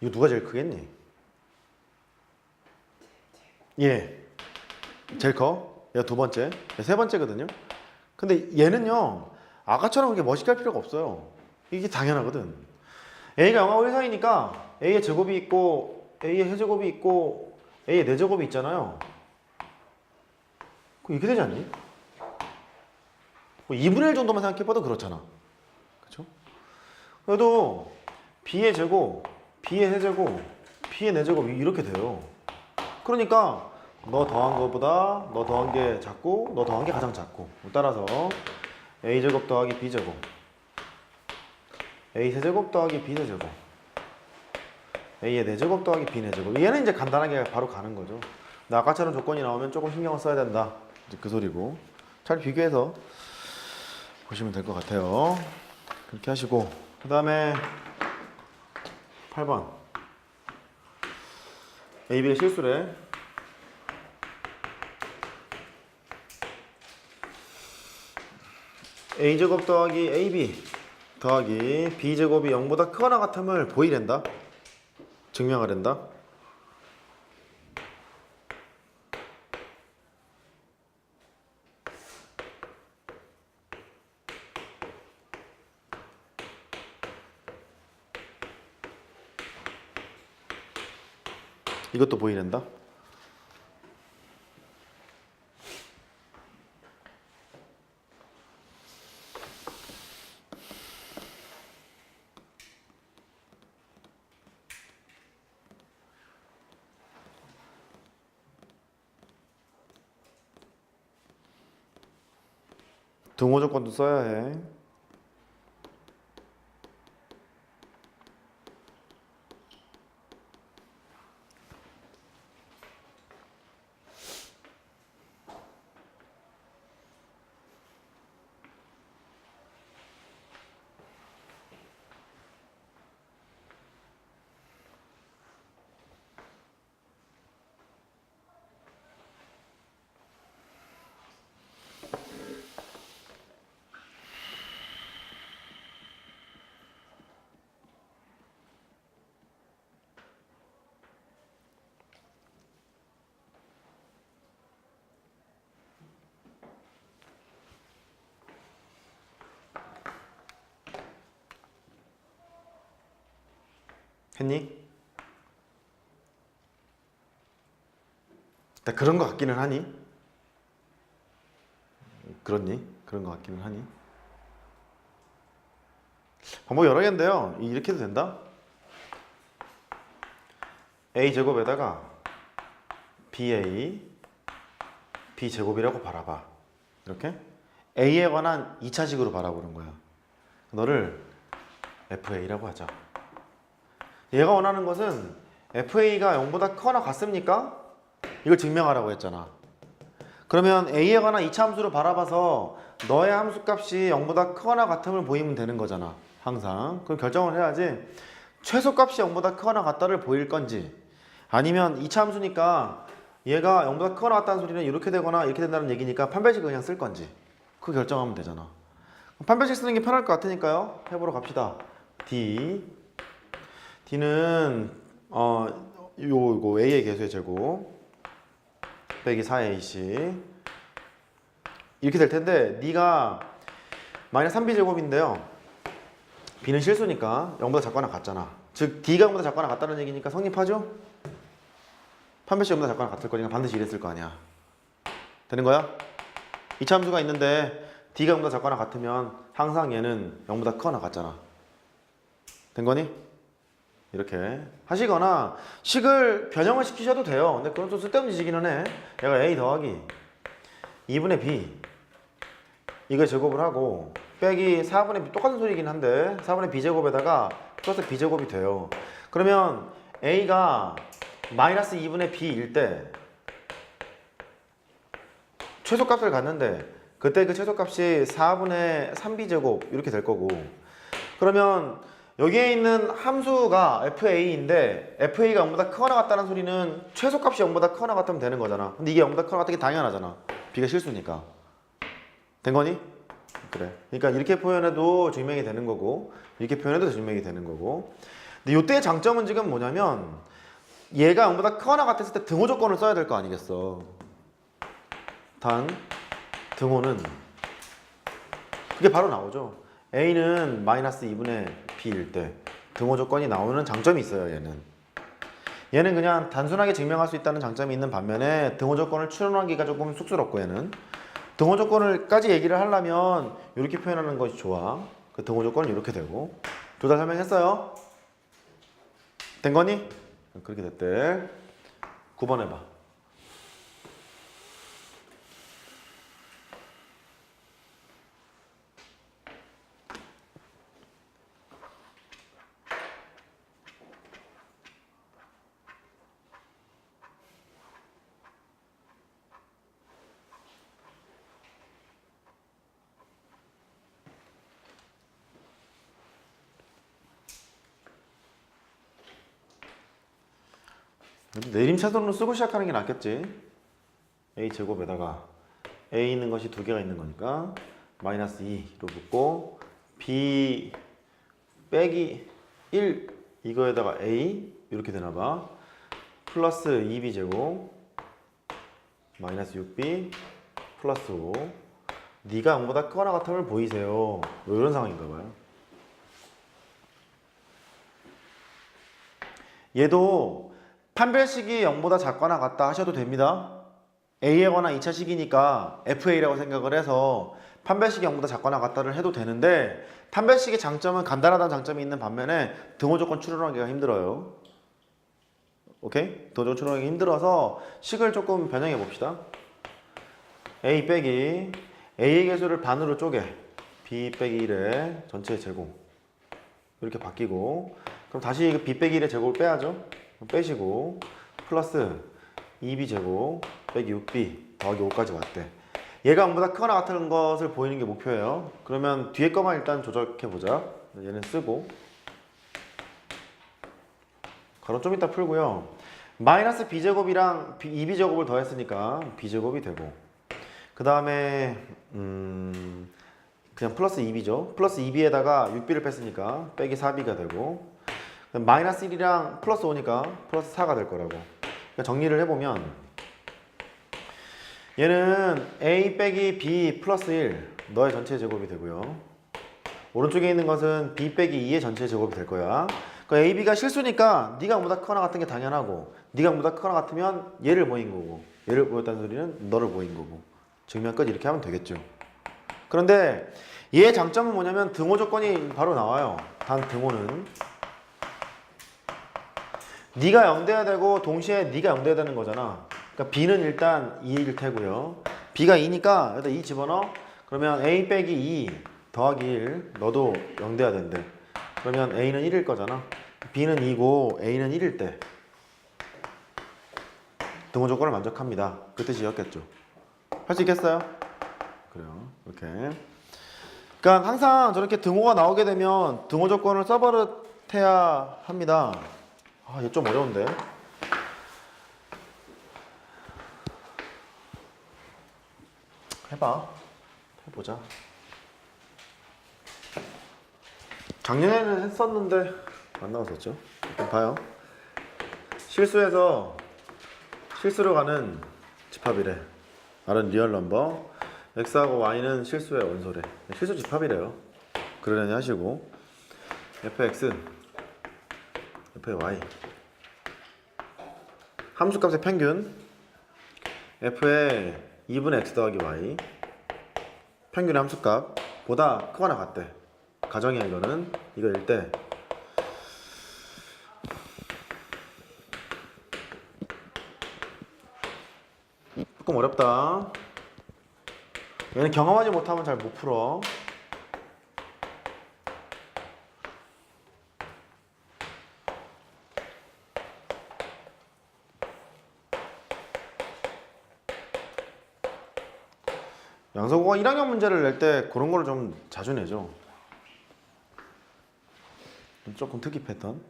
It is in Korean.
이거 누가 제일 크겠니? 예. 제일 커. 얘가 두 번째. 얘세 번째거든요. 근데 얘는요. 아까처럼 그렇게 멋있게 할 필요가 없어요. 이게 당연하거든. A가 0하고 1 사이니까 A의 제곱이 있고 A의 해제곱이 있고 A의 내제곱이 있잖아요. 이렇게 되지 않니? 뭐 2분의 1 정도만 생각해봐도 그렇잖아. 그쵸? 그래도 B의 제곱, B의 해제곱, B의 내제곱 이렇게 돼요. 그러니까 너 더한 거보다 너 더한 게 작고 너 더한 게 가장 작고. 따라서 A 제곱 더하기 B 제곱. A 세제곱 더하기 B 세제곱. A의 4제곱 더하기 B 4제곱. 얘는 이제 간단하게 바로 가는 거죠. 근데 아까처럼 조건이 나오면 조금 신경을 써야 된다. 그 소리고. 잘 비교해서 보시면 될 것 같아요. 그렇게 하시고. 그 다음에 8번. A, B의 실수래. A제곱 더하기 AB 더하기 B제곱이 0보다 크거나 같음을 보이랜다? 증명하랜다 이것도 보이랜다 등호 조건도 써야 해. 했니? 나 그런 거 같기는 하니? 그렇니? 그런 거 같기는 하니? 방법 여러 개인데요. 이렇게 해도 된다. a 제곱에다가 ba b 제곱이라고 바라봐. 이렇게 a에 관한 2차식으로 바라보는 거야. 너를 fa라고 하자. 얘가 원하는 것은 FA가 0보다 크거나 같습니까? 이걸 증명하라고 했잖아. 그러면 A에 관한 이차 함수를 바라봐서 너의 함수 값이 0보다 크거나 같음을 보이면 되는 거잖아. 항상. 그럼 결정을 해야지. 최소 값이 0보다 크거나 같다를 보일 건지 아니면 이차 함수니까 얘가 0보다 크거나 같다는 소리는 이렇게 되거나 이렇게 된다는 얘기니까 판별식 그냥 쓸 건지 그 결정하면 되잖아. 판별식 쓰는 게 편할 것 같으니까요. 해보러 갑시다. D D는 어 요거 A의 개수의 제곱 빼기 4AC 이렇게 될 텐데 네가 마이너스 3B 제곱인데요 B는 실수니까 0보다 작거나 같잖아 즉 D가 0보다 작거나 같다는 얘기니까 성립하죠? 판별식 0보다 작거나 같을 거니까 반드시 이랬을 거 아니야 되는 거야? 이차 함수가 있는데 D가 0보다 작거나 같으면 항상 얘는 0보다 크거나 같잖아 된 거니? 이렇게 하시거나 식을 변형을 시키셔도 돼요. 근데 그건 좀 쓸데없는 지기는 해. 얘가 a 더하기 2분의 b 이거 제곱을 하고 빼기 4분의 b 똑같은 소리긴 한데 4분의 b 제곱에다가 플러스 b 제곱이 돼요. 그러면 a가 마이너스 2분의 b일 때 최소값을 갖는데 그때 그 최소값이 4분의 3b 제곱 이렇게 될 거고 그러면 여기에 있는 함수가 FA인데 FA가 0보다 크거나 같다는 소리는 최소값이 0보다 크거나 같으면 되는 거잖아. 근데 이게 0보다 크거나 같은 게 당연하잖아. B가 실수니까. 된 거니? 그래. 그러니까 이렇게 표현해도 증명이 되는 거고 이렇게 표현해도 증명이 되는 거고 근데 요때의 장점은 지금 뭐냐면 얘가 0보다 크거나 같았을 때 등호 조건을 써야 될 거 아니겠어. 단 등호는 이게 바로 나오죠. a는 마이너스 2분의 b일 때 등호 조건이 나오는 장점이 있어요. 얘는 얘는 그냥 단순하게 증명할 수 있다는 장점이 있는 반면에 등호 조건을 추론하기가 조금 쑥스럽고 얘는 등호 조건을까지 얘기를 하려면 이렇게 표현하는 것이 좋아. 그 등호 조건은 이렇게 되고 둘 다 설명했어요. 된 거니? 그렇게 됐대. 9번 해봐. 내림차순으로 쓰고 시작하는 게 낫겠지. a 제곱에다가 a 있는 것이 두 개가 있는 거니까 마이너스 2로 붙고 b 빼기 1 이거에다가 a 이렇게 되나 봐. 플러스 2b 제곱 마이너스 6b 플러스 5 네가 0보다 크거나 같음을 보이세요. 뭐 이런 상황인가 봐요. 얘도 판별식이 0보다 작거나 같다 하셔도 됩니다. A에 관한 2차 식이니까 FA라고 생각을 해서 판별식이 0보다 작거나 같다를 해도 되는데 판별식의 장점은 간단하다는 장점이 있는 반면에 등호 조건 추론하기가 힘들어요. 오케이? 등호 조건 추론하기 힘들어서 식을 조금 변형해 봅시다. A 빼기 A의 개수를 반으로 쪼개 B 빼기 1의 전체 제곱 이렇게 바뀌고 그럼 다시 그 B 빼기 1의 제곱을 빼야죠. 빼시고 플러스 2b 제곱 빼기 6b 더하기 5까지 왔대. 얘가 0보다 크거나 같은 것을 보이는 게 목표예요. 그러면 뒤에 것만 일단 조작해 보자. 얘는 쓰고 가로 좀 이따 풀고요. 마이너스 b 제곱이랑 2b 제곱을 더했으니까 b 제곱이 되고 그 다음에 음 그냥 플러스 2b죠. 플러스 2b에다가 6b를 뺐으니까 빼기 4b가 되고 마이너스 1이랑 플러스 5니까 플러스 4가 될 거라고. 그러니까 정리를 해보면 얘는 a 빼기 b 플러스 1 너의 전체 제곱이 되고요. 오른쪽에 있는 것은 b 빼기 2의 전체 제곱이 될 거야. 그 a, b가 실수니까 네가 보다 크거나 같은 게 당연하고 네가 보다 크거나 같으면 얘를 모인 거고 얘를 모였다는 소리는 너를 모인 거고 증명 끝 이렇게 하면 되겠죠. 그런데 얘의 장점은 뭐냐면 등호 조건이 바로 나와요. 단 등호는 네가 0돼야 되고 동시에 네가 0돼야 되는 거잖아. 그러니까 b는 일단 2일 테고요. b가 2니까 여기다 2 집어넣어. 그러면 a 빼기 2 더하기 1 너도 0돼야 된대. 그러면 a는 1일 거잖아. b는 2고 a는 1일 때 등호 조건을 만족합니다. 그 뜻이었겠죠. 할 수 있겠어요? 그래요. 이렇게. 그러니까 항상 저렇게 등호가 나오게 되면 등호 조건을 써버릇해야 합니다. 아, 이거 좀 어려운데. 해봐. 해보자. 작년에는 했었는데 안 나왔었죠. 일단 봐요. 실수해서 실수로 가는 집합이래. R은 리얼 넘버, X하고 Y는 실수의 원소래. 실수 집합이래요. 그러려니 하시고 fx fy 함수값의 평균. f의 2분의 x 더하기 y. 평균의 함수값 보다 크거나 같대. 가정이야 이거는 이거 일 때. 조금 어렵다. 얘는 경험하지 못하면 잘 못 풀어 양서구가 1학년 문제를 낼 때 그런 거를 좀 자주 내죠. 조금 특이 패턴.